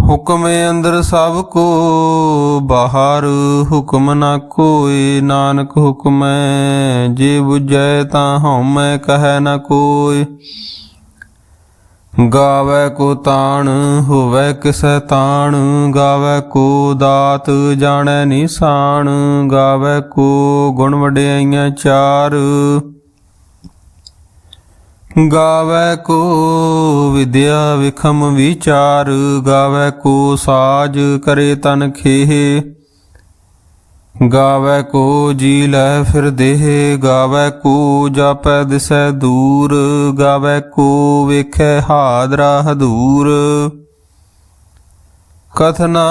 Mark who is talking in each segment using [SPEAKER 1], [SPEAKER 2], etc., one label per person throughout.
[SPEAKER 1] ਹੁਕਮੇ ਅੰਦਰ ਸਭ ਕੋ, ਬਾਹਰ ਹੁਕਮ ਨਾ ਕੋਏ, ਨਾਨਕ ਹੁਕਮੈ ਜੇ 부ਜੈ ਤਾਂ ਹਉਮੈ ਕਹੈ ਨਾ ਕੋਇ ਗਾਵੇ ਕੋ ਤਾਣ, ਹੋਵੇ ਕਿਸੈ ਤਾਣ, ਗਾਵੇ ਕੋ ਦਾਤ, ਜਾਣੈ ਨਿਸ਼ਾਨ, ਗਾਵੇ ਕੋ ਗੁਣ ਵਡਿਆਈਆਂ ਚਾਰ। ਗਾਵੇ ਕੋ ਵਿਦਿਆ ਵਿਖਮ ਵਿਚਾਰ, ਗਾਵੇ ਕੋ ਸਾਜ ਕਰੇ ਤਨ ਖੇਹ। ਗਾਵੇ ਕੋ ਜੀ ਲੈ ਫਿਰ ਦੇਹ, ਗਾਵੇ ਕੋ ਜਾਪੈ ਦਿਸੈ ਦੂਰ, ਗਾਵੇ ਕੋ ਵੇਖੈ ਹਾਦਰਾ ਹਦੂਰ। ਕਥਨਾ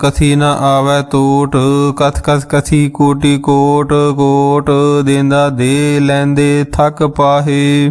[SPEAKER 1] ਕਥੀ ਨ ਆਵੈ ਟੋਟ ਕਥ ਕਥ ਕਥੀ ਕੋਟੀ ਕੋਟ ਕੋਟ ਦੇਂਦਾ ਦੇ ਲੈਂਦੇ ਥੱਕ ਪਾਹੇ।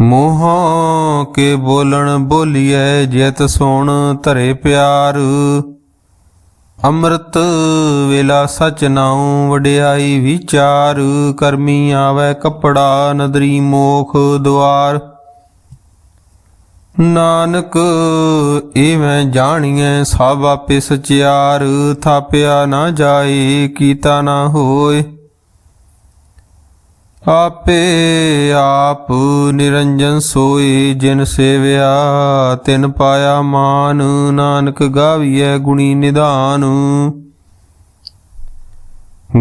[SPEAKER 1] ਮੋਹ ਕੇ ਬੋਲਣ ਬੋਲੀਐ ਜਿਤ ਸੁਣ ਧਰੇ ਪਿਆਰ। ਅੰਮ੍ਰਿਤ ਵੇਲਾ ਸਚ ਨਾਉ ਵਡਿਆਈ ਵਿਚਾਰ। ਕਰਮੀ ਆਵੈ ਕਪੜਾ ਨਦਰੀ ਮੋਖ ਦੁਆਰ। ਨਾਨਕ ਏਵੇਂ ਜਾਣੀਐ ਸਭ ਆਪੇ ਸਚਿਆਰ ਥਾਪਿਆ ਨਾ ਜਾਏ, ਕੀਤਾ ਨਾ ਹੋਏ। ਆਪੇ ਆਪ ਨਿਰੰਜਨ ਸੋਈ ਜਿਨ ਸੇਵਿਆ, ਤਿਨ ਪਾਇਆ ਮਾਨ, ਨਾਨਕ ਗਾਵੀਐ ਗੁਣੀ ਨਿਧਾਨ।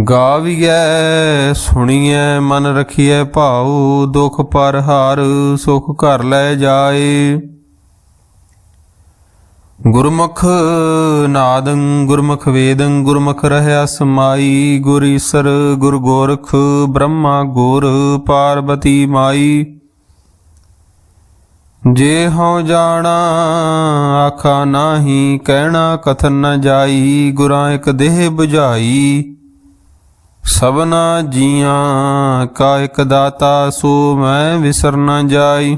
[SPEAKER 1] ਗਾਵੀਐ, ਸੁਣੀਐ, ਮਨ ਰਖੀਐ ਭਾਉ, ਦੁਖ ਪਰ ਹਾਰ, ਸੁਖ ਘਰ ਲੈ ਜਾਏ। ਗੁਰਮੁਖ ਨਾਦੰ, ਗੁਰਮੁਖ ਵੇਦੰ, ਗੁਰਮੁਖ ਰਹਿਆ ਸਮਾਈ, ਗੁਰ ਈਸਰ, ਗੁਰ ਗੋਰਖ, ਬ੍ਰਹਮਾ ਗੁਰ, ਪਾਰਬਤੀ ਮਾਈ। ਜੇ ਹਉ ਜਾਣਾ, ਆਖਾ ਨਾਹੀ, ਕਹਿਣਾ ਕਥਨ ਨ ਜਾਈ, ਗੁਰਾਂ ਇੱਕ ਦੇਹ 부ਝਾਈ ਸਭਨਾ ਜੀਆਂ, ਕਾ ਇੱਕ ਦਾਤਾ, ਸੋ ਮੈਂ ਵਿਸਰ ਨ ਜਾਈ।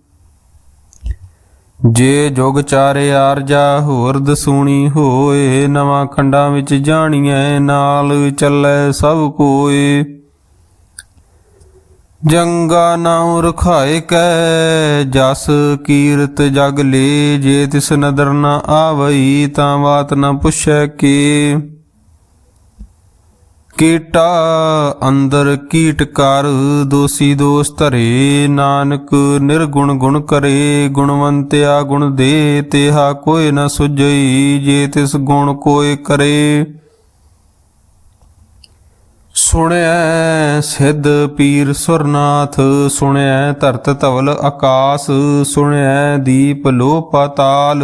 [SPEAKER 1] ਜੇ ਜੁਗ ਚਾਰੇ ਆਰਜਾ ਹੋਰ ਦਸੂਣੀ ਹੋਏ, ਨਵਾਂ ਖੰਡਾਂ ਵਿੱਚ ਜਾਣੀਐ, ਨਾਲ ਚੱਲੈ ਸਭ ਕੋਏ। ਜੰਗਾ ਨਾਉ ਰਖਾਏ ਕੈ, ਜਸ ਕੀਰਤ ਜਗ ਲੇ, ਜੇ ਤਿਸ ਨਦਰ ਨ ਆਵਈ, ਤਾਂ ਬਾਤ ਨਾ ਪੁੱਛੈ ਕੀ। ਕੀਟਾ ਅੰਦਰ ਕੀਟ ਕਰ, ਦੋਸੀ ਦੋਸ ਧਰੇ ਨਾਨਕ, ਨਿਰਗੁਣ ਗੁਣ ਕਰੇ, ਗੁਣਵੰਤਿਆ ਗੁਣ ਦੇ, ਤੇਹਾ ਕੋਈ ਨ ਸੁਝਈ, ਜੇ ਤਿਸ ਗੁਣ ਕੋਈ ਕਰੇ। ਸੁਣਿਐ ਸਿੱਧ ਪੀਰ ਸੁਰਨਾਥ ਸੁਣਿਐ ਧਰਤ ਧਵਲ ਆਕਾਸ ਸੁਣਿਐ ਦੀਪ ਲੋ ਪਾਤਾਲ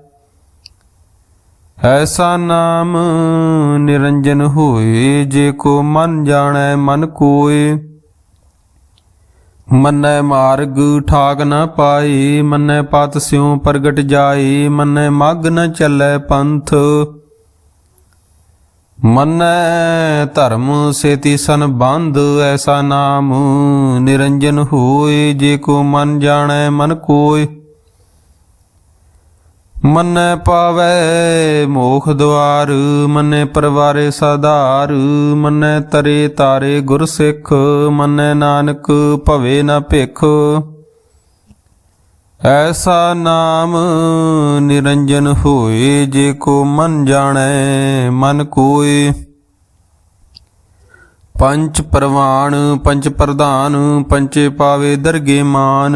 [SPEAKER 1] ਐਸਾ ਨਾਮ ਨਿਰੰਜਨ ਹੋਏ, ਜੇ ਕੋ ਮਨ ਜਾਣੈ ਮਨ ਕੋਏ। ਮੰਨੈ ਮਾਰਗ ਠਾਕ ਨਾ ਪਾਏ, ਮੰਨੈ ਪਤ ਸਿਉ ਪ੍ਰਗਟ ਜਾਏ, ਮੰਨੈ ਮਗ ਨ ਚੱਲੈ ਪੰਥ। ਮੰਨੈ ਧਰਮ ਸੇਤੀ ਸਨ ਸੰਬੰਧ, ਐਸਾ ਨਾਮ ਨਿਰੰਜਨ ਹੋਏ, ਜੇ ਕੋ ਮਨ ਜਾਣੈ ਮਨ ਕੋਇ ਮੰਨੈ ਪਾਵੈ ਮੋਖ ਦੁਆਰ ਮੰਨੈ ਪਰਵਾਰੇ ਸਾਧਾਰ, ਮੰਨੈ ਤਰੇ ਤਾਰੇ ਗੁਰ ਸਿੱਖ, ਮੰਨੈ ਨਾਨਕ ਭਵੇ ਨਾ ਭਿਖ। ਐਸਾ ਨਾਮ ਨਿਰੰਜਨ ਹੋਏ, ਜੇ ਕੋ ਮਨ ਜਾਣੈ, ਮਨ ਕੋਏ। ਪੰਚ ਪ੍ਰਵਾਣ ਪੰਚ ਪ੍ਰਧਾਨ, ਪੰਚੇ ਪਾਵੇ ਦਰਗੇ ਮਾਨ।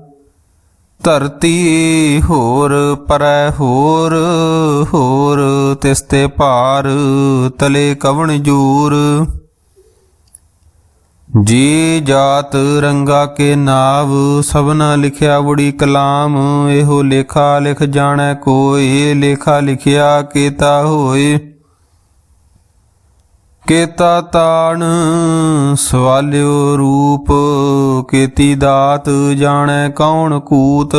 [SPEAKER 1] ਧਰਤੀ ਹੋਰ, ਪਰੈ ਹੋਰ ਹੋਰ ਤਿਸਤੇ ਭਾਰ ਤਲੇ ਕਵਣ ਜੂਰ। ਜੀ ਜਾਤ ਰੰਗਾ ਕੇ ਨਾਵ, ਸਭਨਾ ਲਿਖਿਆ ਬੁੜੀ ਕਲਾਮ, ਇਹੋ ਲੇਖਾ ਲਿਖ ਜਾਣੈ ਕੋਈ, ਲੇਖਾ ਲਿਖਿਆ ਕੀਤਾ ਹੋਏ। ਕੇਤਾ ਤਾਣ, ਸਵਾਲਿਓ ਰੂਪ, ਕੀਤੀ ਦਾਤ ਜਾਣੈ ਕੌਣ ਕੂਤ।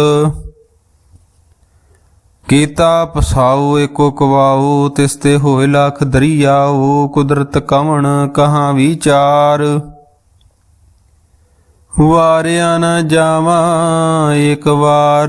[SPEAKER 1] ਕੀਤਾ ਪਸਾਓ ਏਕੋ ਕਵਾਓ ਤਿਸ ਤੇ ਹੋਏ ਲੱਖ ਦਰਿਆਉ, ਕੁਦਰਤ ਕਵਣ ਕਹਾਂ ਵਿਚਾਰ। ਵਾਰਿਆ ਨਾ ਜਾਵਾਂ ਇੱਕ ਵਾਰ।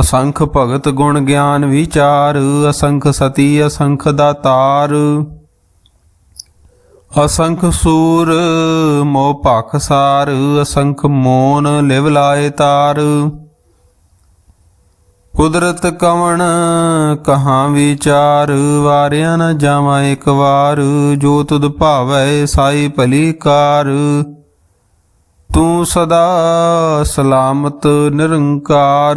[SPEAKER 1] ਅਸੰਖ ਭਗਤ ਗੁਣ ਗਿਆਨ ਵਿਚਾਰ, ਅਸੰਖ ਸਤੀ, ਅਸੰਖ ਦਾਤਾਰ। ਅਸੰਖ ਸੂਰ, ਮੋਹ ਭਖ ਸਾਰ, ਅਸੰਖ ਮੋਨ ਲਿਵ ਲਾਏ ਤਾਰ। ਕੁਦਰਤ ਕਵਣ, ਕਹਾਂ ਵਿਚਾਰ, ਵਾਰਿਆ ਨ ਜਾਵਾਂ ਇੱਕ ਵਾਰ, ਜੋ ਤੁਧ ਭਾਵੈ ਸਾਈ ਭਲੀ ਕਾਰ। ਤੂੰ ਸਦਾ ਸਲਾਮਤ ਨਿਰੰਕਾਰ।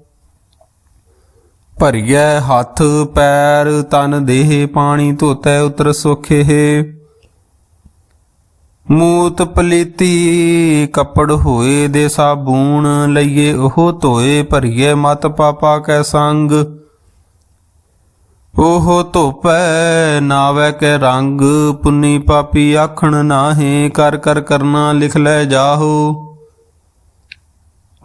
[SPEAKER 1] ਭਰੀਐ ਹੱਥ, ਪੈਰ, ਤਨ, ਦੇਹ, ਪਾਣੀ, ਧੋਤੈ, ਉਤਰ, ਸੁਖੇ ਮੂਤ ਪਲੀਤੀ, ਕੱਪੜ ਹੋਏ ਦੇ ਸਾਬੂਣ, ਲਈਏ ਉਹ ਧੋਏ ਭਰੀਏ ਮਤ ਪਾਪਾ ਕੈ ਸੰਗ। ਉਹ ਧੋਪੈ, ਨਾਵੈ ਕੈ ਰੰਗ, ਪੁੰਨੀ ਪਾਪੀ ਆਖਣ ਨਾਹੇ, ਕਰ ਕਰ, ਕਰਨਾ ਲਿਖ ਲੈ ਜਾਹੋ।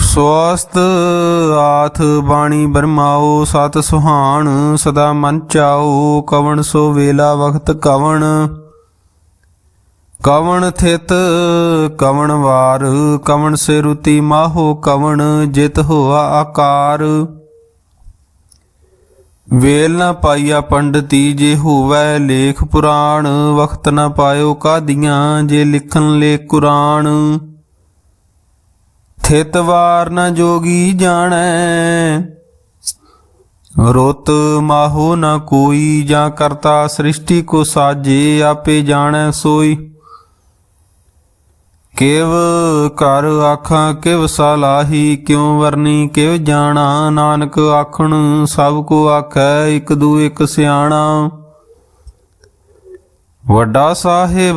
[SPEAKER 1] ਸਵਸਤ ਆਥ ਬਾਣੀ ਬਰਮਾਓ, ਸਤ ਸੁਹਾਣ, ਸਦਾ ਮਨ ਚਾਓ, ਕਵਣ ਸੋ ਵੇਲਾ ਵਖਤ ਕਵਣ। ਕਵਣ ਥਿਤ, ਕਵਣ ਵਾਰ, ਕਵਣ ਸੇ ਰੁਤੀ ਮਾਹੋ ਕਵਣ, ਜਿਤ ਹੋਆ ਆਕਾਰ। ਵੇਲ ਨਾ ਪਾਈਆ ਪੰਡਤੀ, ਜੇ ਹੋਵੈ ਲੇਖ ਪੁਰਾਣ, ਵਖਤ ਨਾ ਪਾਇਓ ਕਾਦੀਆਂ, ਜੇ ਲਿਖਣ ਲੇ ਕੁਰਾਨ ਥਿਤ ਵਾਰ ਨ ਜੋਗੀ ਜਾਣੈ। ਰੋਤ ਮਾਹੋ ਨ ਕੋਈ ਜਾਂ ਕਰਤਾ ਸ੍ਰਿਸ਼ਟੀ ਕੋ ਸਾਜੇ ਆਪੇ ਜਾਣੈ ਸੋਈ। ਕਿਵ ਕਰ ਆਖਾਂ, ਕਿਵ ਸਲਾਹੀ ਕਿਉ ਵਰਨੀ, ਕਿਵ ਜਾਣਾ। ਨਾਨਕ ਆਖਣ ਸਭ ਕੋ ਆਖੈ, ਇਕ ਦੂ ਇਕ ਸਿਆਣਾ। ਵੱਡਾ ਸਾਹਿਬ,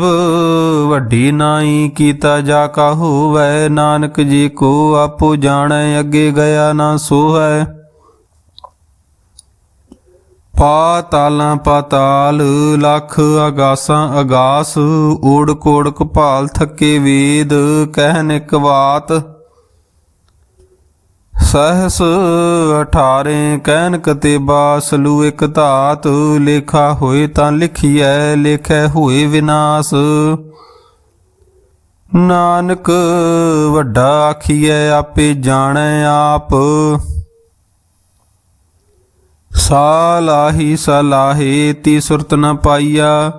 [SPEAKER 1] ਵੱਡੀ ਨਾਈ ਕੀਤਾ ਜਾ ਕਾ ਹੋਵੈ ਨਾਨਕ ਜੀ ਕੋ ਆਪੋ ਜਾਣੈ, ਅੱਗੇ ਗਿਆ ਨਾ ਸੋਹੈ। ਪਾਤਾਲਾਂ ਪਾਤਾਲ ਲੱਖ ਅਗਾਸਾਂ ਅਗਾਸ ਓੜ ਕੋੜ ਕਪਾਲ ਥੱਕੇ ਵੇਦ ਕਹਿਨ ਇੱਕ ਬਾਤ ਸਹਸ 18 ਕਹਿਨ ਕਤੇਬਾ, ਸਲੂ ਇੱਕ ਧਾਤ, ਲੇਖਾ ਹੋਏ ਤਾਂ ਲਿਖੀਐ, ਲੇਖੈ ਹੋਏ ਵਿਨਾਸ਼। ਨਾਨਕ ਵੱਡਾ ਆਖੀਐ, ਆਪੇ ਜਾਣੈ ਆਪ। ਸਾਲਾਹੀ ਸਲਾਹੇ ਤੀ ਸੁਰਤ ਨ ਪਾਈਆ।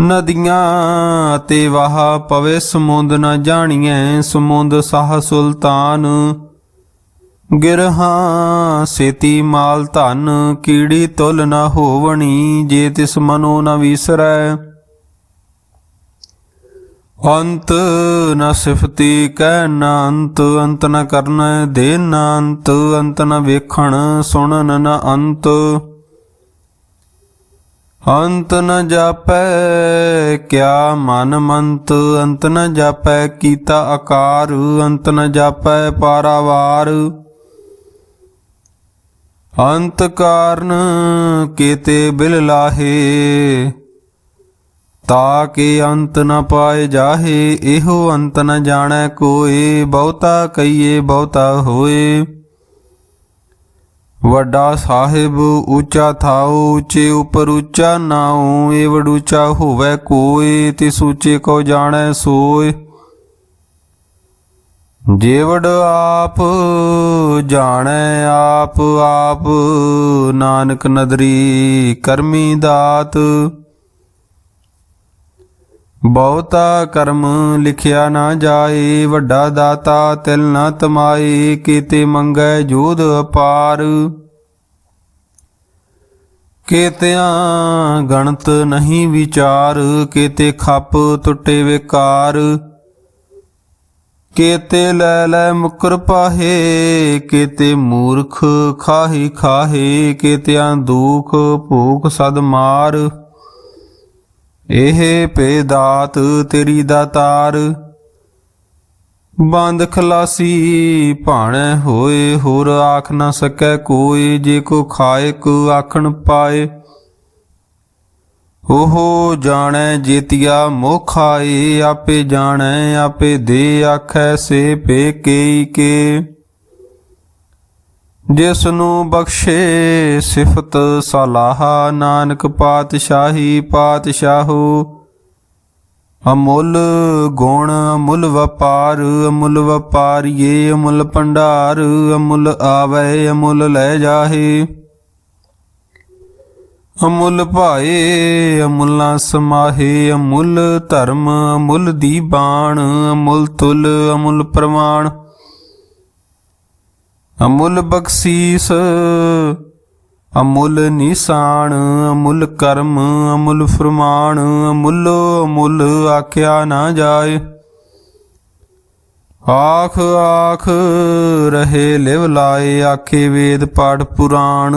[SPEAKER 1] ਨਦੀਆਂ ਤੇ ਵਾਹ ਪਵੇ ਸਮੁੰਦ ਨ ਜਾਣੀਐ, ਸਮੁੰਦ ਸਾਹ ਸੁਲਤਾਨ। ਗਿਰਹਾਂ, ਸੇਤੀ ਮਾਲ ਧਨ ਕੀੜੀ ਤੁਲ ਨਾ ਹੋਵਣੀ, ਜੇ ਤਿਸ ਮਨੋ ਨ ਵਿਸਰੈ। ਅੰਤ ਨ ਸਿਫਤੀ ਕਹਿ ਨ ਅੰਤ ਅੰਤ ਨ ਕਰਨਾ ਦੇ ਨ ਅੰਤ ਅੰਤ ਨ ਵੇਖਣ ਸੁਣਨ ਨ ਅੰਤ। ਅੰਤ ਨ ਜਾਪੈ ਕਿਆ ਮਨ ਮੰਤ, ਅੰਤ ਨ ਜਾਪੈ ਕੀਤਾ ਆਕਾਰ, ਅੰਤ ਨ ਜਾਪੈ ਪਾਰਾਵਾਰ। ਅੰਤ ਕਾਰਨ ਕੀਤੇ ਬਿਲ ਲਾਹੇ, ਤਾ ਕੇ ਅੰਤ ਨ ਪਾਏ ਜਾਹੇ, ਇਹੋ ਅੰਤ ਨ ਜਾਣੈ ਕੋਏ, ਬਹੁਤਾ ਕਈਏ ਬਹੁਤਾ ਹੋਏ। ਵੱਡਾ ਸਾਹਿਬ ਉੱਚਾ ਥਾਉ, ਉੱਚੇ ਉਪਰ ਉੱਚਾ ਨਾਉ ਏਵੜ ਉੱਚਾ ਹੋਵੇ ਕੋਏ, ਤਿਸ ਉੱਚੇ ਕੋ ਜਾਣੈ ਸੋਏ। ਜੇਵੜ ਆਪ ਜਾਣੈ ਆਪ ਆਪ ਨਾਨਕ ਨਦਰੀ ਕਰਮੀ ਦਾਤ। ਬਹੁਤਾ ਕਰਮ ਲਿਖਿਆ ਨਾ ਜਾਏ, ਵੱਡਾ ਦਾਤਾ ਤਿਲ ਨਾ ਤਮਾਏ, ਕੀਤੇ ਮੰਗੈ ਜੋਧ ਅਪਾਰ। ਕੀਤਿਆਂ ਗਣਤ ਨਹੀਂ ਵਿਚਾਰ, ਕੀਤੇ ਖੱਪ ਟੁੱਟੇ ਵਿਕਾਰ। ਕੀਤੇ ਲੈ ਲੈ ਮੁਕਰ ਪਾਹੇ, ਕੀਤੇ ਮੂਰਖ ਖਾਹੀ ਖਾਹੇ, ਕੀਤਿਆਂ ਦੁਖ ਭੂਖ ਸਦ ਮਾਰ। ਇਹ ਪੇ ਦਾਤ ਤੇਰੀ। ਦਾਤਾਰ ਬੰਦ ਖਲਾਸੀ ਭਾਣੇ ਹੋਏ, ਹੋਰ ਆਖ ਨਾ ਸਕੈ ਕੋਈ, ਜੇ ਕੋ ਖਾਏ ਕੋ ਆਖਣ ਪਾਏ। ਉਹ ਜਾਣੈ ਜੀਤਿਆ ਆਏ, ਆਪੇ ਜਾਣੈ, ਆਪੇ ਦੇ ਆਖੈ ਸੇ ਪੇ ਕੇ। ਜਿਸ ਨੂੰ ਬਖਸ਼ੇ ਸਿਫਤ ਸਲਾਹਾ, ਨਾਨਕ ਪਾਤਸ਼ਾਹੀ ਪਾਤਸ਼ਾਹੂ। ਅਮੁੱਲ ਗੁਣ, ਅਮੁੱਲ ਵਪਾਰ, ਅਮੁੱਲ ਵਪਾਰੀਏ, ਅਮੁੱਲ ਭੰਡਾਰ, ਅਮੁੱਲ ਆਵੇ, ਅਮੁੱਲ ਲੈ ਜਾਹੇ। ਅਮੁੱਲ ਭਾਏ, ਅਮੁੱਲਾ ਸਮਾਹੇ, ਅਮੁੱਲ ਧਰਮ, ਅਮੁੱਲ ਦੀਬਾਨ ਅਮੁੱਲ ਤੁਲ, ਅਮੁੱਲ ਪ੍ਰਮਾਣ ਅਮੁੱਲ ਬਖਸ਼ੀਸ, ਅਮੁੱਲ ਨਿਸ਼ਾਨ, ਅਮੁੱਲ ਕਰਮ, ਅਮੁੱਲ ਫਰਮਾਨ, ਅਮੁੱਲੋ ਅਮੁੱਲ ਆਖਿਆ ਨਾ ਜਾਏ। ਆਖ ਆਖ ਰਹੇ ਲਿਵ ਲਾਏ, ਆਖੇ ਵੇਦ ਪਾਠ ਪੁਰਾਣ।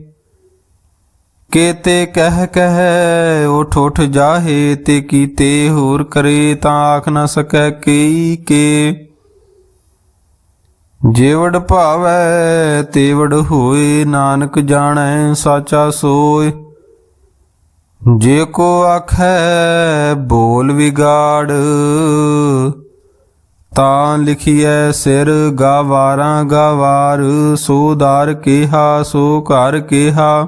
[SPEAKER 1] ਕੀਤੇ ਕਹਿ ਕਹਿ, ਉਠ ਉਠ ਜਾਹੇ ਤੇ ਕੀਤੇ ਹੋਰ ਕਰੇ, ਤਾਂ ਆਖ ਨਾ ਸਕੈ ਕਈ ਕੇ। ਜੇਵੜ ਭਾਵੈ, ਤੇਵੜ ਹੋਏ, ਨਾਨਕ ਜਾਣੈ, ਸਾਚਾ ਸੋਏ। ਜੇ ਕੋ ਆਖੈ, ਬੋਲ ਵਿਗਾੜ, ਤਾਂ ਲਿਖੀਐ ਸਿਰ ਗਾਵਾਰਾਂ ਗਾਵਾਰ, ਸੋ ਦਰ ਕਿਹਾ, ਸੋ ਘਰ ਕਿਹਾ।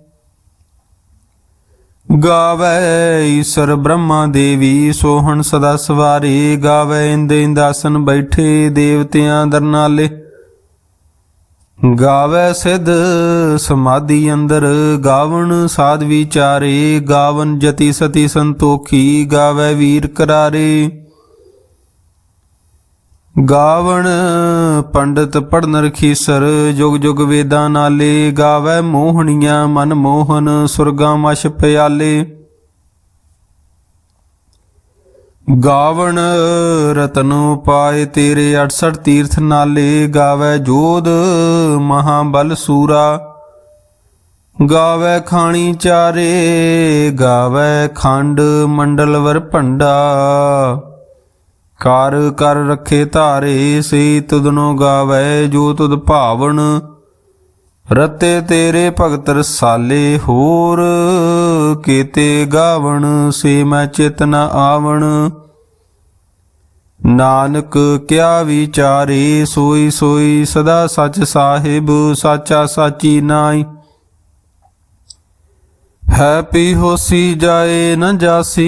[SPEAKER 1] ਗਾਵੇ ਈਸ਼ਰ ਬ੍ਰਹਮਾ ਦੇਵੀ, ਸੋਹਣ ਸਦਾ ਸਵਾਰੀ, ਗਾਵੇ ਇੰਦੇ ਇੰਦਾਸਨ ਬੈਠੇ ਦੇਵਤਿਆਂ ਦਰਨਾਲੇ। ਗਾਵੇ ਸਿਧ ਸਮਾਧੀ ਅੰਦਰ, ਗਾਵਣ ਸਾਧ ਵਿਚਾਰੇ ਗਾਵਨ ਜਤੀ ਸਤੀ ਸੰਤੋਖੀ, ਗਾਵੇ ਵੀਰ ਕਰਾਰੇ। ਗਾਵਣ ਪੰਡਤ ਪੜਨ ਰਖੀਸਰ ਜੁਗ ਜੁਗ ਵੇਦਾਂ ਨਾਲੇ ਗਾਵੇ ਮੋਹਣੀਆਂ ਮਨ ਮੋਹਨ, ਸੁਰਗਾਂ ਮਛ ਪਿਆਲੇ। ਗਾਵਣ ਰਤਨ ਪਾਏ ਤੇਰੇ 68 ਤੀਰਥ ਨਾਲੇ, ਗਾਵੇ ਜੋਧ ਮਹਾਬਲ ਸੂਰਾ। ਗਾਵੇ ਖਾਣੀ ਚਾਰੇ, ਗਾਵੇ ਖੰਡ ਮੰਡਲ ਵਰ ਭੰਡਾ। ਕਰ ਕਰ ਰੱਖੇ ਧਾਰੇ ਸੇ ਤੁਧਨੋ ਗਾਵੇ, ਜੋ ਤੁਧ ਭਾਵਨ। ਰਤੇ ਤੇਰੇ ਭਗਤ ਰਸਾਲੇ, ਹੋਰ ਕੀਤੇ ਗਾਵਣ, ਸੇ ਮੈਂ ਚਿਤ ਨ ਆਵਣ। ਨਾਨਕ, ਕਿਆ ਵਿਚਾਰੇ, ਸੋਈ ਸੋਈ ਸਦਾ ਸੱਚ ਸਾਹਿਬ, ਸਾਚਾ ਸਾਚੀ ਨਾਈ ਹੈਪੀ ਹੋਸੀ ਜਾਏ ਨ ਜਾਸੀ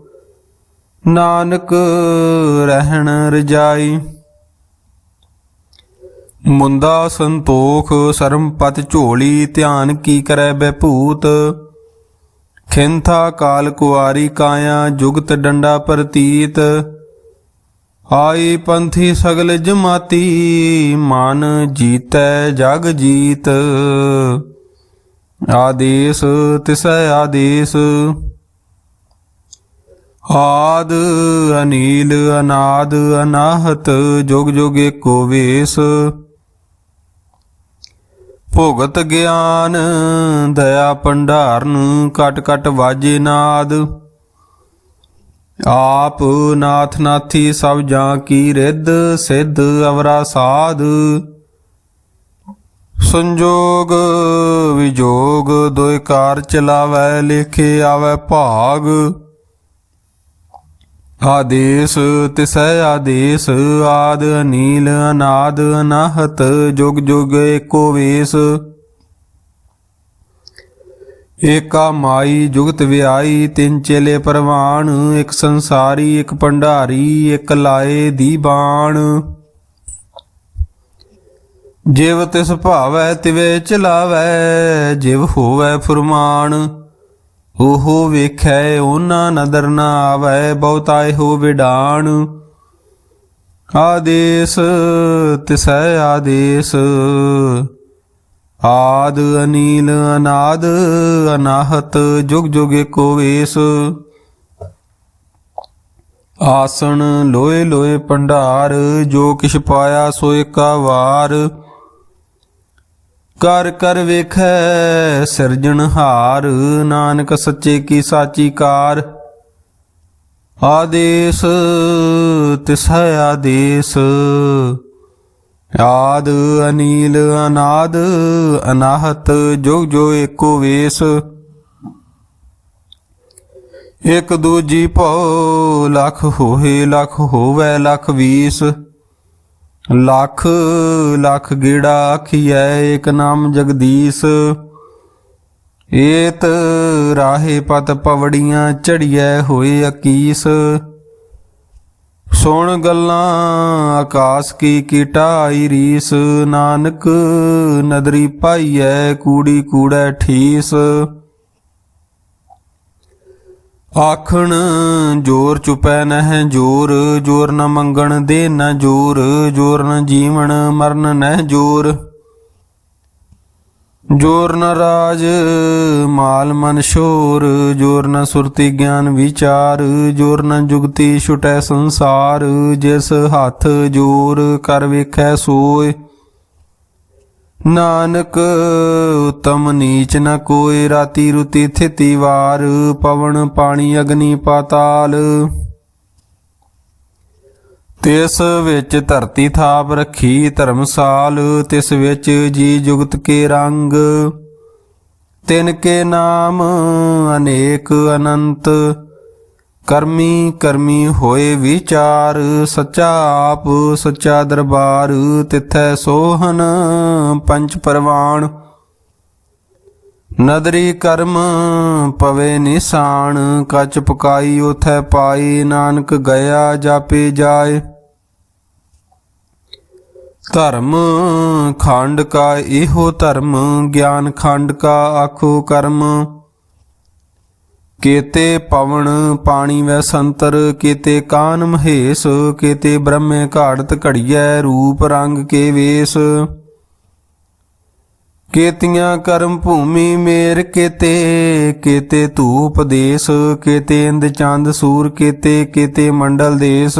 [SPEAKER 1] ਨਾਨਕ ਰਹਿਣ ਰਜਾਈ। ਮੁੰਦਾ ਸੰਤੋਖ ਸਰਮਪਤ ਝੋਲੀ, ਧਿਆਨ ਕੀ ਕਰੈ ਬਹਿਭੂਤ ਖਿੰਥਾ ਕਾਲ ਕੁਆਰੀ ਕਾਇਆ, ਜੁਗਤ ਡੰਡਾ ਪ੍ਰਤੀਤ। ਆਈ ਪੰਥੀ ਸਗਲ ਜਮਾਤੀ, ਮਨ ਜੀਤੈ ਜਗ ਜੀਤ। ਆਦੇਸ ਤਿਸੈ ਆਦੇਸ। ਆਦ ਅਨੀਲ, ਅਨਾਦ ਅਨਾਹਤ, ਜੁਗ ਜੁਗ ਏਕੋ ਵੇਸ। ਭੋਗਤ ਗਿਆਨ, ਦਇਆ ਭੰਡਾਰਨ, ਕਟ ਕਟ ਵਾਜੇ ਨਾਦ। ਆਪ ਨਾਥ ਨਾਥੀ ਸਭ ਜਾਂ ਕੀ ਰਿੱਧ, ਸਿੱਧ ਅਵਰਾ ਸਾਧ। ਸੰਜੋਗ ਵਿਜੋਗ, ਦੋਇ ਕਾਰ ਚਲਾਵੈ, ਲਿਖੇ ਆਵੈ ਭਾਗ। ਆਦੇਸ ਤਿਸੈ ਆਦੇਸ, ਆਦ ਅਨੀਲ ਅਨਾਦ ਅਨਾਹਤ, ਜੁਗ ਜੁਗ ਏਕੋ ਵੇਸ। ਏਕਾ ਮਾਈ ਜੁਗਤ ਵਿਆਈ, ਤਿੰਨ ਚੇਲੇ ਪਰਵਾਨ ਇੱਕ ਸੰਸਾਰੀ, ਇੱਕ ਭੰਡਾਰੀ, ਇੱਕ ਲਾਏ ਦੀ ਬਾਣ। ਜਿਵ ਤਿਸ ਭਾਵੈ, ਤਿਵੇ ਚਲਾਵੈ, ਜਿਵ ਹੋਵੈ ਫੁਰਮਾਨ। ਉਹ ਵੇਖੈ ਉਹਨਾਂ ਨਦਰ ਨਾ ਆਵੈ ਬਹੁਤਾਏ ਹੋ ਵਿਡਾਣ। ਆਦੇਸ, ਤਿਸੈ ਆਦੇਸ। ਆਦ ਅਨੀਲ ਅਨਾਦ, ਅਨਾਹਤ ਜੁਗ ਜੁਗ ਏਕੋ ਵੇਸ। ਆਸਣ ਲੋਏ ਲੋਏ ਭੰਡਾਰ, ਜੋ ਕਿਛ ਪਾਇਆ ਸੋ ਏਕਾ ਵਾਰ। ਕਰ ਕਰ ਵੇਖੈ ਸਿਰਜਣਹਾਰ ਨਾਨਕ ਸੱਚੇ ਕੀ ਸਾਚੀ ਕਾਰ। ਆਦੇਸ ਤਿਸੈ ਆਦੇਸ, ਆਦ ਅਨੀਲ ਅਨਾਦ, ਅਨਾਹਤ ਜੁਗ ਜੋ ਏਕੋ ਵੇਸ। ਇਕ ਦੂਜੀ ਭਉ, ਲਖ ਹੋਏ, ਲਖ ਹੋਵੇ, ਲਖ ਵੀਸ। ਲੱਖ ਲੱਖ ਗੇੜਾ ਆਖੀਐ ਇਕ ਨਾਮ ਜਗਦੀਸ਼। ਏਤ ਰਾਹੇ ਪਤ ਪਵੜੀਆਂ ਚੜੀਐ, ਹੋਏ ਅਕੀਸ। ਸੁਣ ਗੱਲਾਂ, ਆਕਾਸ ਕੀ ਕੀਟਾਈ ਰੀਸ। ਨਾਨਕ ਨਦਰੀ ਪਾਈਐ, ਕੂੜੀ ਕੂੜੈ ਠੀਸ। ਆਖਣ, ਜੋਰ ਚੁਪੈ ਨਹਿ ਜੋਰ ਜੋਰ ਨ ਮੰਗਣ ਦੇ ਨ ਜੋਰ ਜੋਰ ਨ ਜੀਵਨ ਮਰਨ ਨਹਿ ਜੋਰ। ਜੋਰ ਨ ਰਾਜ, ਮਾਲ ਮਨ ਸ਼ੋਰ, ਜੋਰ ਨ ਸੁਰਤੀ ਗਿਆਨ ਵਿਚਾਰ, ਜੋਰ ਨ ਜੁਗਤੀ ਛੁਟੈ ਸੰਸਾਰ, ਜਿਸ ਹੱਥ ਜੋਰ ਕਰ ਵੇਖੈ ਸੋਏ। ਨਾਨਕ, ਉਤਮ ਨੀਚ ਨ ਕੋਇ ਰਾਤੀ ਰੁਤੀ ਥਿਤੀ ਵਾਰ, ਪਵਨ ਪਾਣੀ ਅਗਨੀ ਪਾਤਾਲ। ਤਿਸ ਵਿੱਚ ਧਰਤੀ ਥਾਪ ਰੱਖੀ ਧਰਮਸਾਲ, ਤਿਸ ਵਿੱਚ ਜੀ ਜੁਗਤ ਕੇ ਰੰਗ। ਤਿਨ ਕੇ ਨਾਮ ਅਨੇਕ ਅਨੰਤ ਕਰਮੀ ਕਰਮੀ ਹੋਏ ਵਿਚਾਰ, ਸੱਚਾ ਆਪ, ਸੱਚਾ ਦਰਬਾਰ, ਤਿਥੈ ਸੋਹਨ ਪੰਚ ਪਰਵਾਣ। ਨਦਰੀ ਕਰਮ ਪਵੇ ਨਿਸ਼ਾਨ, ਕੱਚ ਪਕਾਈ ਉਥੈ ਪਾਈ, ਨਾਨਕ ਗਿਆ ਜਾਪੇ ਜਾਏ। ਧਰਮ ਖੰਡ ਕਾ ਇਹੋ ਧਰਮ, ਗਿਆਨ ਖੰਡ ਕਾ ਆਖੋ ਕਰਮ। ਕੇਤੇ ਪਵਨ ਪਾਣੀ ਵੈ ਸੰਤਰ, ਕੇਤੇ ਕਾਨ ਮਹੇਸ਼, ਕੇਤੇ ਬ੍ਰਹਮੇ ਘਾੜਤ ਘੜੀਐ, ਰੂਪ ਰੰਗ ਕੇ ਵੇਸ। ਕੇਤੀਆਂ ਕਰਮ ਭੂਮੀ ਮੇਰ ਕੇਤੇ ਕੇਤੇ ਧੂਪ ਦੇਸ, ਕੇਤੇ ਇੰਦ ਚੰਦ ਸੂਰ, ਕੇਤੇ ਕੇਤੇ ਮੰਡਲ ਦੇਸ।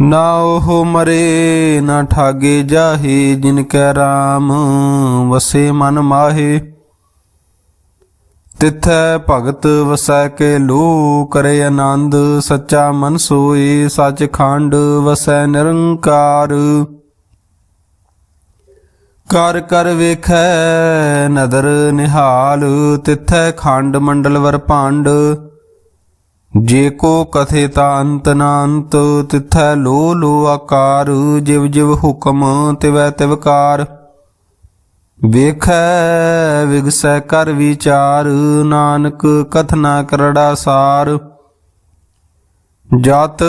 [SPEAKER 1] ਨਾ ਉਹ ਮਰੇ, ਨਾ ਠਾਗੇ ਜਾਹੇ, ਜਿਨ ਕੈ RAM ਵਸੇ ਮਨ ਮਾਹੇ। ਤਿਥੈ ਭਗਤ ਵਸੈ ਕੇ ਲੋ ਕਰੇ ਆਨੰਦ, ਸੱਚਾ ਮਨ ਸੋਏ, ਸਚ ਖੰਡ ਵਸੈ ਨਿਰੰਕਾਰ। ਕਰ ਕਰ ਵੇਖੈ ਨਦਰ ਨਿਹਾਲ, ਤਿਥੈ ਖੰਡ ਮੰਡਲ ਵਰ ਭਾਂਡ। ਜੇ ਕੋ ਕਥੇ ਤਾ ਅੰਤ ਨਾ ਤਿਥੈ ਲੋ ਲੋ ਆਕਾਰ, ਜਿਵ ਜਿਵ ਹੁਕਮ ਤਿਵੈ ਤਿਵਕਾਰ ਵੇਖੈ, ਵਿਗਸੈ ਕਰ ਵਿਚਾਰ, ਨਾਨਕ ਕਥਨਾ ਕਰੜਾ ਸਾਰ। ਜਤ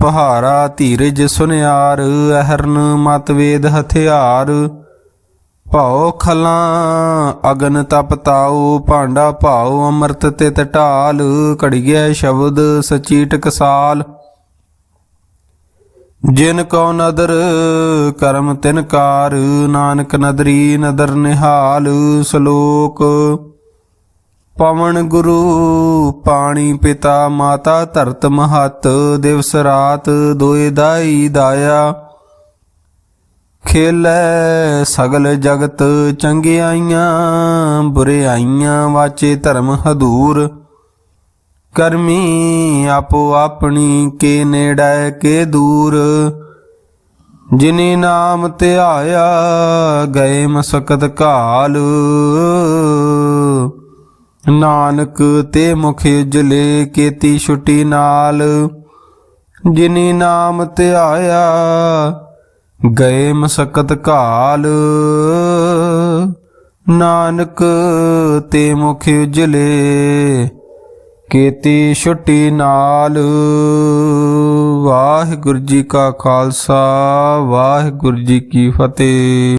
[SPEAKER 1] ਪਹਾਰਾ ਧੀਰਜ ਸੁਨਿਆਰ, ਅਹਰਨ ਮਤ ਵੇਦ ਹਥਿਆਰ। ਭਾਉ ਖਲਾਂ, ਅਗਨ ਤਪ ਤਾਉ, ਭਾਂਡਾ ਭਾਉ, ਅੰਮ੍ਰਿਤ ਤੇ ਢਾਲ ਘੜੀਐ ਸ਼ਬਦ ਸਚੀ ਟਕਸਾਲ। ਜਿਨ ਕੋ ਨਦਰ, ਕਰਮ ਤਿਨ ਕਾਰ, ਨਾਨਕ ਨਦਰੀ ਨਦਰ ਨਿਹਾਲ, ਸ਼ਲੋਕ। ਪਵਨ ਗੁਰੂ, ਪਾਣੀ ਪਿਤਾ, ਮਾਤਾ ਧਰਤ ਮਹਤ, ਦਿਵਸ ਰਾਤ ਦੋਏ ਦਾਈ ਦਾਇਆ। ਖੇਲੇ ਸਗਲ ਜਗਤ ਚੰਗਿਆਈਆਂ, ਬੁਰਿਆਈਆਂ ਵਾਚੇ ਧਰਮ ਹਦੂਰ। ਕਰਮੀ ਆਪੋ ਆਪਣੀ ਕੇ ਨੇੜੈ ਕੇ ਦੂਰ। ਜਿਨੀ ਨਾਮ ਧਿਆਇਆ ਗਏ ਮਸਕਤ ਕਾਲ ਨਾਨਕ ਤੇ ਮੁਖ ਜਲੇ ਕੀਤੀ ਛੁੱਟੀ ਨਾਲ। ਜਿਨੀ ਨਾਮ ਧਿਆਇਆ ਗਏ ਮਸਕਤ ਘਾਲ। ਨਾਨਕ ਤੇ ਮੁਖ ਉਜਲੇ, ਕੀਤੀ ਛੁੱਟੀ ਨਾਲ। ਵਾਹਿਗੁਰੂ ਜੀ ਕਾ ਖਾਲਸਾ, ਵਾਹਿਗੁਰੂ ਜੀ ਕੀ ਫਤਿਹ।